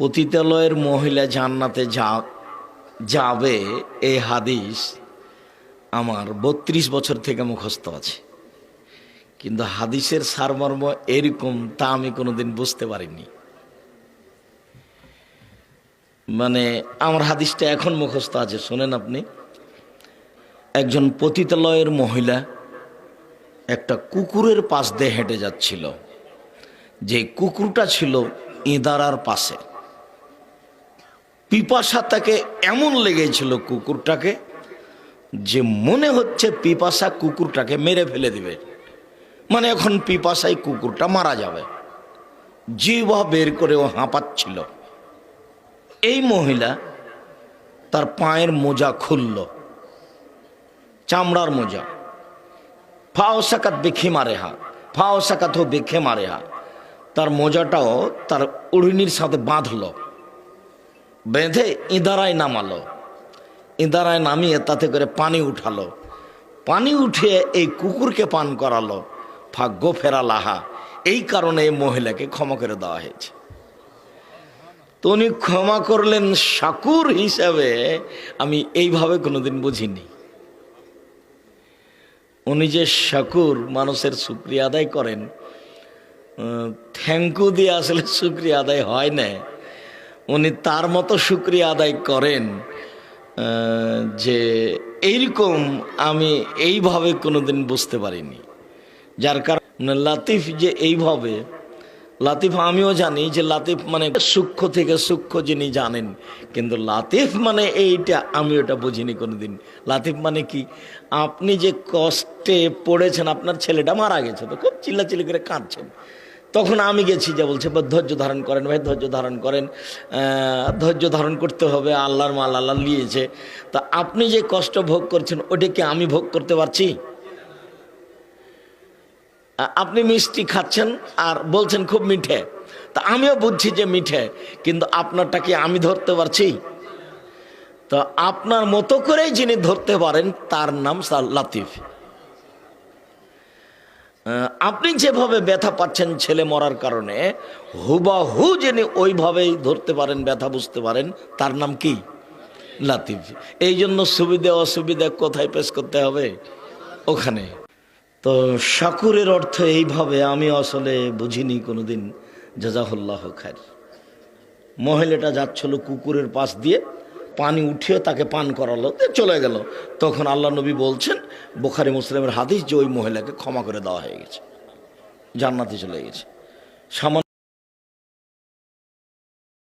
পতিতালয়ের মহিলা জান্নাতে যা, যাবে এই হাদিস আমার বত্রিশ বছর থেকে মুখস্থ আছে। কিন্তু হাদিসের সারমর্ম এরকম তা আমি কোনোদিন বুঝতে পারিনি। মানে আমার হাদিসটা এখন মুখস্থ আছে, শোনেন আপনি। একজন পতিতালয়ের মহিলা একটা কুকুরের পাশ দিয়ে হেঁটে যাচ্ছিল। যে কুকুরটা ছিল ইঁদারার পাশে। পিপাসা তাকে এমন লেগেছিল কুকুরটাকে যে মনে হচ্ছে পিপাসা কুকুরটাকে মেরে ফেলে দিবে। মানে এখন পিপাসাই কুকুরটা মারা যাবে। জিহ্বা বের করে ও হাঁপাচ্ছিল। এই মহিলা তার পায়ের মোজা খুলল। চামড়ার মোজা। ফাও সাকাত বেখে মারে হা। ফাও সাকাত হো বেখে মারে হা। তার মোজাটাও তার উড়িনির সাথে বাঁধলো। বেঁধে ইঁদারায় নামালো। ইঁদারায় নামিয়ে তাতে করে পানি উঠালো। পানি উঠিয়ে এই কুকুরকে পান করালো। ভাগ্য ফেরা লাহা এই কারণে এই মহিলাকে ক্ষমা করে দেওয়া হয়েছে। তো উনি ক্ষমা করলেন শাকুর হিসাবে, আমি এইভাবে কোনোদিন বুঝিনি। উনি যে শাকুর মানুষের শুক্রিয়া আদায় করেন থ্যাংকু দিয়ে আসলে শুক্রিয়া আদায় হয় না। উনি তার মতো শুক্রিয়া আদায় করেন যে এইরকম আমি এইভাবে কোনোদিন বুঝতে পারিনি। যার কারণে লাতিফ যে এইভাবে, লাতিফ আমিও জানি যে লাতিফ মানে সূক্ষ্ম থেকে সূক্ষ্ম যিনি জানেন, কিন্তু লাতিফ মানে এইটা আমি ওটা বুঝিনি কোনোদিন। লাতিফ মানে কি? আপনি যে কষ্টে পড়েছেন, আপনার ছেলেটা মারা গেছে, তো খুব চিল্লাচিল্লি করে কাঁদছেন। তখন আমি গেছি যে বলছে ধৈর্য ধারণ করেন ভাই, ধৈর্য ধারণ করেন। ধৈর্য ধারণ করতে হবে, আল্লাহর মাল আল্লাহ নিয়েছে। তা আপনি যে কষ্ট ভোগ করছেন ওটা কি আমি ভোগ করতে পারছি? আপনি মিষ্টি খাচ্ছেন আর বলছেন খুব মিঠে। তা আমিও বুঝছি যে মিঠে, কিন্তু আপনারটা কি আমি ধরতে পারছি। তো আপনার মতো করেই যিনি ধরতে পারেন, তার নাম লাতিফ। আপনি যেভাবে ব্যথা পাচ্ছেন ছেলে মরার কারণে, হুবাহু যিনি ওইভাবেই ধরতে পারেন, ব্যথা বুঝতে পারেন, তার নাম কি? লাতিফ। এই জন্য সুবিধা, অসুবিধা কোথায় পেশ করতে হবে? ওখানে। তো শাকুরের অর্থ এইভাবে, আমি আসলে বুঝিনি কোনোদিন। জাজাহুল্লাহ খার মহিলাটা যাচ্ছিল কুকুরের পাশ দিয়ে পানি উঠিয়ে তাকে পান করালো চলে গেল। তখন আল্লাহ নবী বলছেন, বোখারি মুসলিমের হাদিস যে ওই মহিলাকে ক্ষমা করে দেওয়া হয়ে গেছে, জান্নাতে চলে গেছে। সামান্য